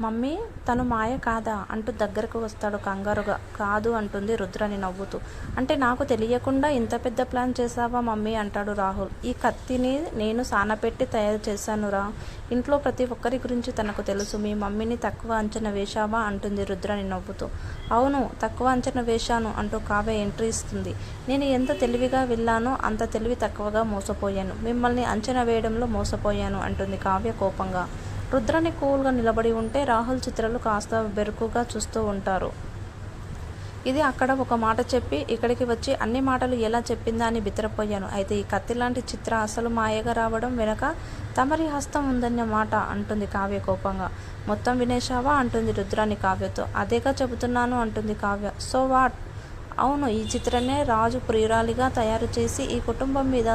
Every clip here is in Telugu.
మమ్మీ తను మాయ కాదా? అంటూ దగ్గరకు వస్తాడు కంగారుగా. కాదు అంటుంది రుద్రని నవ్వుతూ. అంటే నాకు తెలియకుండా ఇంత పెద్ద ప్లాన్ చేసావా మమ్మీ? అంటాడు రాహుల్. ఈ కత్తిని నేను సానపెట్టి తయారు చేశానురా ఇంట్లో ప్రతి ఒక్కరి గురించి తనకు తెలుసు. మీ మమ్మీని తక్కువ అంచనా వేశావా? అంటుంది రుద్రని నవ్వుతూ. అవును తక్కువ అంచనా వేశాను అంటూ కావ్య ఎంట్రీ ఇస్తుంది. నేను ఎంత తెలివిగా వెళ్ళానో అంత తెలివి తక్కువగా మోసపోయాను. మిమ్మల్ని అంచనా వేయడంలో మోసపోయాను అంటుంది కావ్య కోపంగా. రుద్రని కూల్గా నిలబడి ఉంటే రాహుల్ చిత్రాలు కాస్త బెరుకుగా చూస్తూ ఉంటారు. ఇది అక్కడ ఒక మాట చెప్పి ఇక్కడికి వచ్చి అన్ని మాటలు ఎలా చెప్పిందా అని బిత్తరపోయాను అయితే ఈ కత్తి లాంటి చిత్ర అసలు మాయగా రావడం వెనక తమరి హస్తం ఉందన్న మాట అంటుంది కావ్య కోపంగా. మొత్తం వినేశావా? అంటుంది రుద్రాని కావ్యతో. అదేగా చెబుతున్నాను అంటుంది కావ్య. So what? అవును ఈ చిత్రనే రాజు ప్రియురాలిగా తయారు చేసి ఈ కుటుంబం మీద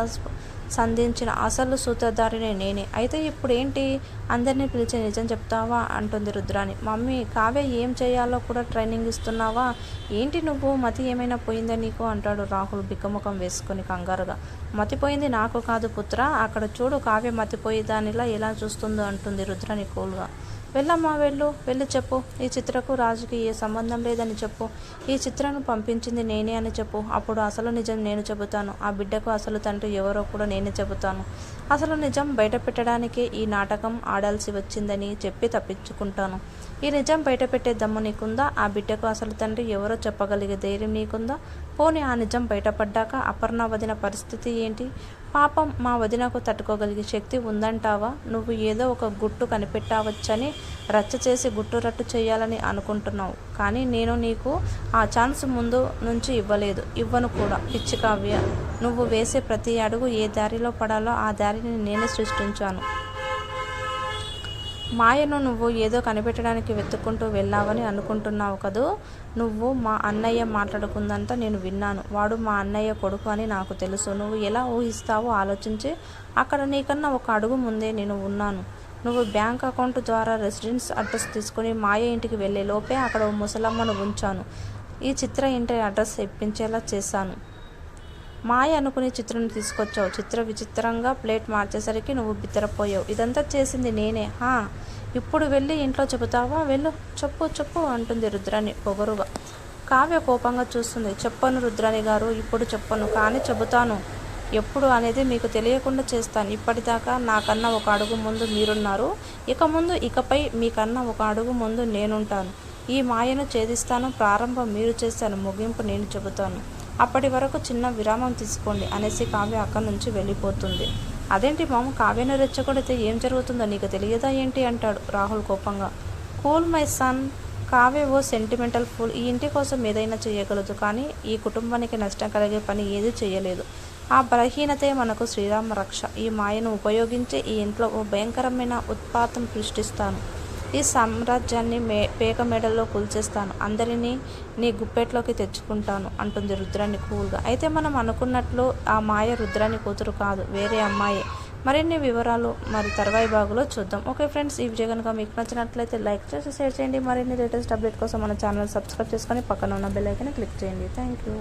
సంధించిన అసలు సూత్రధారిని నేనే. అయితే ఇప్పుడు ఏంటి అందరినీ పిలిచి నిజం చెప్తావా? అంటుంది రుద్రాని మమ్మీ కావ్య ఏం చేయాలో కూడా ట్రైనింగ్ ఇస్తున్నావా? ఏంటి నువ్వు? మతి ఏమైనా పోయిందా నీకు? అంటాడు రాహుల్ బిక్కముఖం వేసుకుని కంగారుగా. మతిపోయింది నాకు కాదు పుత్ర. అక్కడ చూడు కావ్య మతిపోయేదానిలా ఎలా చూస్తుందో అంటుంది రుద్రాని కూల్గా. వెళ్ళమ్మా వెళ్ళు వెళ్ళి చెప్పు. ఈ చిత్రకు రాజుకి ఏ సంబంధం లేదని చెప్పు. ఈ చిత్రను పంపించింది నేనే అని చెప్పు. అప్పుడు అసలు నిజం నేను చెబుతాను. ఆ బిడ్డకు అసలు తండ్రి ఎవరో కూడా నేనే చెబుతాను. అసలు నిజం బయట పెట్టడానికే ఈ నాటకం ఆడాల్సి వచ్చిందని చెప్పి తప్పించుకుంటాను. ఈ నిజం బయట పెట్టే దమ్ము నీకుందా? ఆ బిడ్డకు అసలు తండ్రి ఎవరో చెప్పగలిగే ధైర్యం నీకుందా? పోనీ ఆ నిజం బయటపడ్డాక అపర్ణ వదిన పరిస్థితి ఏంటి? పాపం మా వదినకు తట్టుకోగలిగే శక్తి ఉందంటావా? నువ్వు ఏదో ఒక గుట్టు కనిపెట్టావచ్చని రచ్చ చేసి గుట్టు రట్టు చేయాలని అనుకుంటున్నావు. కానీ నేను నీకు ఆ ఛాన్స్ ముందు నుంచి ఇవ్వలేదు. ఇవ్వను కూడా. పిచ్చి కావ్య నువ్వు వేసే ప్రతి అడుగు ఏ దారిలో పడాలో ఆ దారిని నేనే సృష్టించాను. మాయను నువ్వు ఏదో కనిపెట్టడానికి వెతుక్కుంటూ వెళ్ళావని అనుకుంటున్నావు కదూ? నువ్వు మా అన్నయ్య మాట్లాడుకుందంతా నేను విన్నాను. వాడు మా అన్నయ్య కొడుకు అని నాకు తెలుసు. నువ్వు ఎలా ఊహిస్తావో ఆలోచించి అక్కడ నీకన్నా ఒక అడుగు ముందే నేను ఉన్నాను. నువ్వు బ్యాంక్ అకౌంట్ ద్వారా రెసిడెన్స్ అడ్రస్ తీసుకుని మాయ ఇంటికి వెళ్ళే లోపే అక్కడ ఓ ముసలమ్మను ఉంచాను. ఈ చిత్ర ఇంటి అడ్రస్ ఇప్పించేలా చేశాను. మాయ అనుకుని చిత్రం తీసుకొచ్చావు. చిత్ర విచిత్రంగా ప్లేట్ మార్చేసరికి నువ్వు బిత్తరపోయావు. ఇదంతా చేసింది నేనే. హా ఇప్పుడు వెళ్ళి ఇంట్లో చెబుతావా? వెళ్ళు. చెప్పు చెప్పు అంటుంది రుద్రాని పొగరుగా. కావ్య కోపంగా చూస్తుంది. చెప్పను రుద్రాని గారు ఇప్పుడు చెప్పను. కానీ చెబుతాను. ఎప్పుడు అనేది మీకు తెలియకుండా చేస్తాను. ఇప్పటిదాకా నాకన్నా ఒక అడుగు ముందు మీరున్నారు. ఇక ముందు ఇకపై మీకన్నా ఒక అడుగు ముందు నేనుంటాను. ఈ మాయను ఛేదిస్తాను. ప్రారంభం మీరు చేస్తాను ముగింపు నేను చెబుతాను. అప్పటి వరకు చిన్న విరామం తీసుకోండి అనేసి కావ్య అక్కడి నుంచి వెళ్ళిపోతుంది. అదేంటి మామ కావ్యను రెచ్చగొడితే ఏం జరుగుతుందో నీకు తెలియదా ఏంటి? అంటాడు రాహుల్ కోపంగా. Cool my son Kavya oh sentimental full. ఈ ఇంటి కోసం ఏదైనా చేయగలదు కానీ ఈ కుటుంబానికి నష్టం కలిగే పని ఏది చేయలేదు. ఆ బలహీనతే మనకు శ్రీరామ రక్ష. ఈ మాయను ఉపయోగించి ఈ ఇంట్లో ఓ భయంకరమైన ఉత్పాతం సృష్టిస్తాను. ఈ సామ్రాజ్యాన్ని మే పేక మెడల్లో కూల్చేస్తాను. అందరినీ నీ గుప్పెట్లోకి తెచ్చుకుంటాను అంటుంది రుద్రాన్ని కూల్గా. అయితే మనం అనుకున్నట్లు ఆ మాయ రుద్రాన్ని కూతురు కాదు వేరే అమ్మాయి. మరిన్ని వివరాలు మరి తర్వాయి బాగులో చూద్దాం. ఓకే ఫ్రెండ్స్ ఈ వీడియో కనుక మీకు నచ్చినట్లయితే లైక్ చేసి షేర్ చేయండి. మరిన్ని లేటెస్ట్ అప్డేట్ కోసం మన ఛానల్ సబ్స్క్రైబ్ చేసుకొని పక్కన ఉన్న బెల్ ఐకన్ క్లిక్ చేయండి. Thank you.